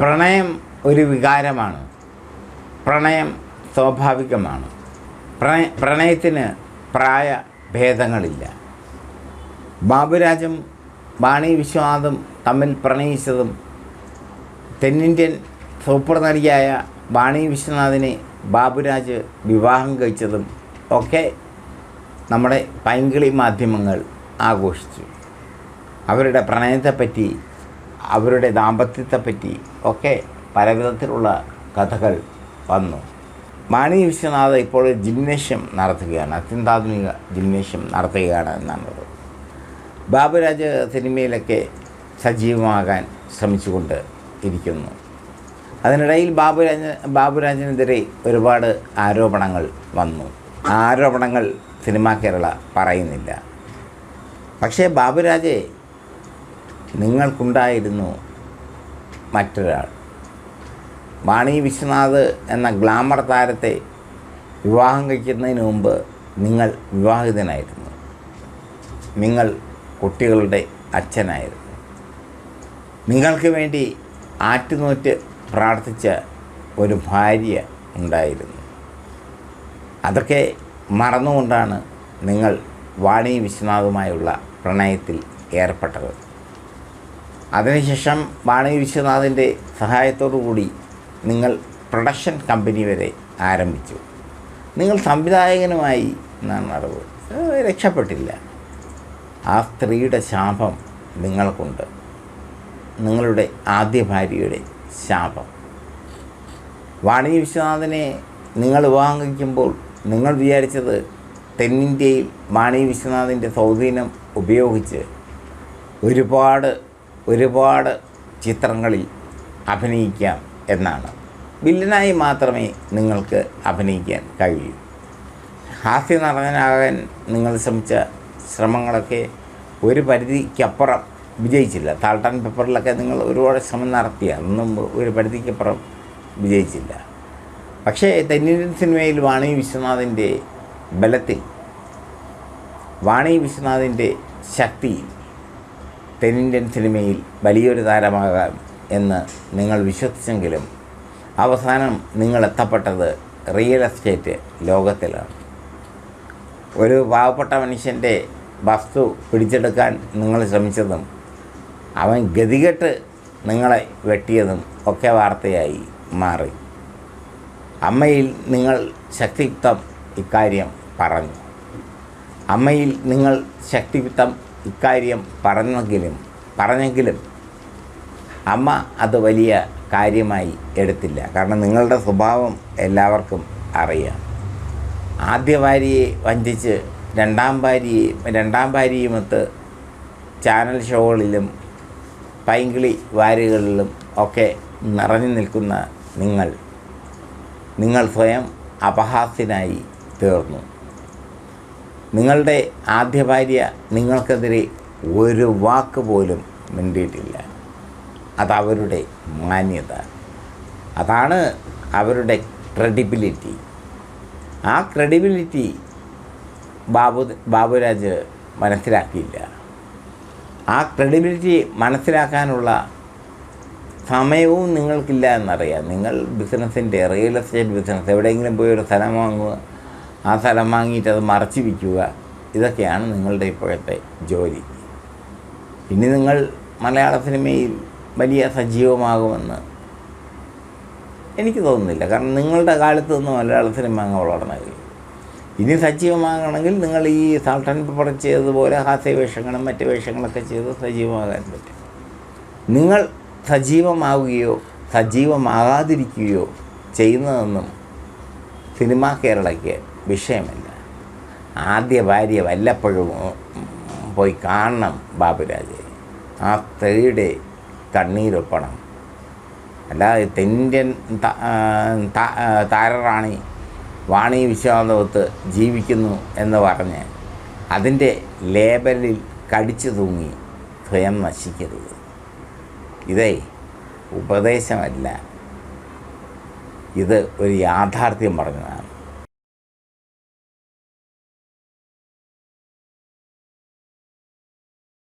പ്രണയം ഒരു വികാരമാണ്. പ്രണയം സ്വാഭാവികമാണ്. പ്രണയ പ്രണയത്തിന് പ്രായ ഭേദങ്ങളില്ല. ബാബുരാജും വാണി വിശ്വനാഥും തമ്മിൽ പ്രണയിച്ചതും തെന്നിന്ത്യൻ സൂപ്പർ നടിയായ വാണി വിശ്വനാഥിനെ ബാബുരാജ് വിവാഹം കഴിച്ചതും ഒക്കെ നമ്മുടെ പൈങ്കിളി മാധ്യമങ്ങൾ ആഘോഷിച്ചു. അവരുടെ പ്രണയത്തെപ്പറ്റി അവരുടെ ദാമ്പത്യത്തെപ്പറ്റി ഒക്കെ പലവിധത്തിലുള്ള കഥകൾ വന്നു. മാണി വിശ്വനാഥ് ഇപ്പോൾ ജിംനേഷ്യം നടത്തുകയാണ് അത്യന്താധുനിക ജിംനേഷ്യം നടത്തുകയാണ് എന്നാണത് ബാബുരാജ് സിനിമയിലൊക്കെ സജീവമാകാൻ ശ്രമിച്ചുകൊണ്ട് ഇരിക്കുന്നു. അതിനിടയിൽ ബാബുരാജ് ബാബുരാജിനെതിരെ ഒരുപാട് ആരോപണങ്ങൾ വന്നു. ആ ആരോപണങ്ങൾ സിനിമാ കേരള പറയുന്നില്ല. പക്ഷേ ബാബുരാജെ നിങ്ങൾക്കുണ്ടായിരുന്നു മറ്റൊരാൾ. വാണി വിശ്വനാഥ് എന്ന ഗ്ലാമർ താരത്തെ വിവാഹം കഴിക്കുന്നതിന് മുമ്പ് നിങ്ങൾ വിവാഹിതനായിരുന്നു. നിങ്ങൾ കുട്ടികളുടെ അച്ഛനായിരുന്നു. നിങ്ങൾക്ക് വേണ്ടി ആറ്റുനോറ്റ് പ്രാർത്ഥിച്ച ഒരു ഭാര്യ ഉണ്ടായിരുന്നു. അതൊക്കെ മറന്നുകൊണ്ടാണ് നിങ്ങൾ വാണി വിശ്വനാഥുമായുള്ള പ്രണയത്തിൽ ഏർപ്പെട്ടത്. അതിനുശേഷം വാണി വിശ്വനാഥിന്റെ കൂടി നിങ്ങൾ പ്രൊഡക്ഷൻ കമ്പനി വരെ ആരംഭിച്ചു. നിങ്ങൾ സംവിധായകനുമായി എന്നാണ് അറിവ് രക്ഷപ്പെട്ടില്ല. ആ സ്ത്രീയുടെ ശാപം നിങ്ങൾക്കുണ്ട്. നിങ്ങളുടെ ആദ്യ ഭാര്യയുടെ ശാപം. വാണി വിശ്വനാഥനെ നിങ്ങൾ വിവാഹം കഴിക്കുമ്പോൾ നിങ്ങൾ വിചാരിച്ചത് തെന്നിന്റെയും വാണി വിശ്വനാഥിന്റെ സ്വാധീനം ഉപയോഗിച്ച് ഒരുപാട് ഒരുപാട് ചിത്രങ്ങളിൽ അഭിനയിക്കാം എന്നാണ്. വില്ലനായി മാത്രമേ നിങ്ങൾക്ക് അഭിനയിക്കാൻ കഴിയൂ. ഹാസ്യ നടനാകാൻ നിങ്ങൾ ശ്രമിച്ച ശ്രമങ്ങളൊക്കെ ഒരു പരിധിക്കപ്പുറം വിജയിച്ചില്ല. താൾട്ടൻ പേപ്പറിലൊക്കെ നിങ്ങൾ ഒരുപാട് ശ്രമം നടത്തി അന്നും ഒരു പരിധിക്കപ്പുറം വിജയിച്ചില്ല. പക്ഷേ തെന്നിന്ത്യൻ സിനിമയിൽ വാണി വിശ്വനാഥിന്റെ ബലത്തിൽ വാണി വിശ്വനാഥിന്റെ ശക്തിയിൽ തെന്നിന്ത്യൻ സിനിമയിൽ വലിയൊരു താരമാകാം എന്ന് നിങ്ങൾ വിശ്വസിച്ചെങ്കിലും അവസാനം നിങ്ങൾ എത്തപ്പെട്ടത് റിയൽ എസ്റ്റേറ്റ് ലോകത്തിലാണ്. ഒരു പാവപ്പെട്ട മനുഷ്യന്റെ വസ്തു പിടിച്ചെടുക്കാൻ നിങ്ങൾ ശ്രമിച്ചതും അവൻ ഗതികെട്ട് നിങ്ങളെ വെട്ടിയതും ഒക്കെ വാർത്തയായി മാറി. അമ്മയിൽ നിങ്ങൾ ശക്തിയുക്തം ഇക്കാര്യം പറഞ്ഞു. അമ്മയിൽ നിങ്ങൾ ശക്തിയുക്തം ഇക്കാര്യം പറഞ്ഞെങ്കിലും പറഞ്ഞെങ്കിലും അമ്മ അത് വലിയ കാര്യമായി എടുത്തില്ല. കാരണം നിങ്ങളുടെ സ്വഭാവം എല്ലാവർക്കും അറിയാം. ആദ്യ ഭാര്യയെ വഞ്ചിച്ച് രണ്ടാം ഭാര്യയെ രണ്ടാം ഭാര്യയുമൊത്ത് ചാനൽ ഷോകളിലും പൈങ്കിളി വാരുകളിലും ഒക്കെ നിറഞ്ഞു നിൽക്കുന്ന നിങ്ങൾ നിങ്ങൾ സ്വയം അപഹാസ്യനായി തീർന്നു. നിങ്ങളുടെ ആദ്യ ഭാര്യ നിങ്ങൾക്കെതിരെ ഒരു വാക്ക് പോലും മിണ്ടിയിട്ടില്ല. അതവരുടെ മാന്യത. അതാണ് അവരുടെ ക്രെഡിബിലിറ്റി ആ ക്രെഡിബിലിറ്റി ബാബു ബാബുരാജ് മനസ്സിലാക്കിയില്ല. ആ ക്രെഡിബിലിറ്റി മനസ്സിലാക്കാനുള്ള സമയവും നിങ്ങൾക്കില്ല എന്നറിയാം. നിങ്ങൾ ബിസിനസ്സിന്റെ റിയൽ എസ്റ്റേറ്റ് ബിസിനസ് എവിടെയെങ്കിലും പോയി ഒരു സ്ഥലം വാങ്ങുക ആ സ്ഥലം വാങ്ങിയിട്ട് അത് മറച്ചു വിൽക്കുക ഇതൊക്കെയാണ് നിങ്ങളുടെ ഇപ്പോഴത്തെ ജോലി. ഇനി നിങ്ങൾ മലയാള സിനിമയിൽ വലിയ സജീവമാകുമെന്ന് എനിക്ക് തോന്നുന്നില്ല. കാരണം നിങ്ങളുടെ കാലത്ത് നിന്ന് മലയാള സിനിമ അങ്ങ് വളർന്നത് ഇനി സജീവമാകണമെങ്കിൽ നിങ്ങൾ ഈ സാൾട്ട് ആൻഡ് പേപ്പർ ചെയ്തതുപോലെ ഹാസ്യ വേഷങ്ങളും മറ്റ് വേഷങ്ങളൊക്കെ ചെയ്ത് സജീവമാകാൻ പറ്റും. നിങ്ങൾ സജീവമാവുകയോ സജീവമാകാതിരിക്കുകയോ ചെയ്യുന്നതെന്നും സിനിമാ കേരളയ്ക്ക് വിഷയമല്ല. ആദ്യ ഭാര്യ വല്ലപ്പോഴും പോയി കാണണം ബാബുരാജെ. ആ സ്ത്രീയുടെ കണ്ണീരൊപ്പണം അല്ലാതെ തെന്ത്യൻ താരറാണി വാണി വിശ്വാസത്ത് ജീവിക്കുന്നു എന്ന് പറഞ്ഞ് അതിന്റെ ലേബലിൽ കടിച്ചു തൂങ്ങി സ്വയം നശിക്കരുത്. ഇതേ ഉപദേശമല്ല. ഇത് ഒരു യാഥാർത്ഥ്യം പറഞ്ഞതാണ്.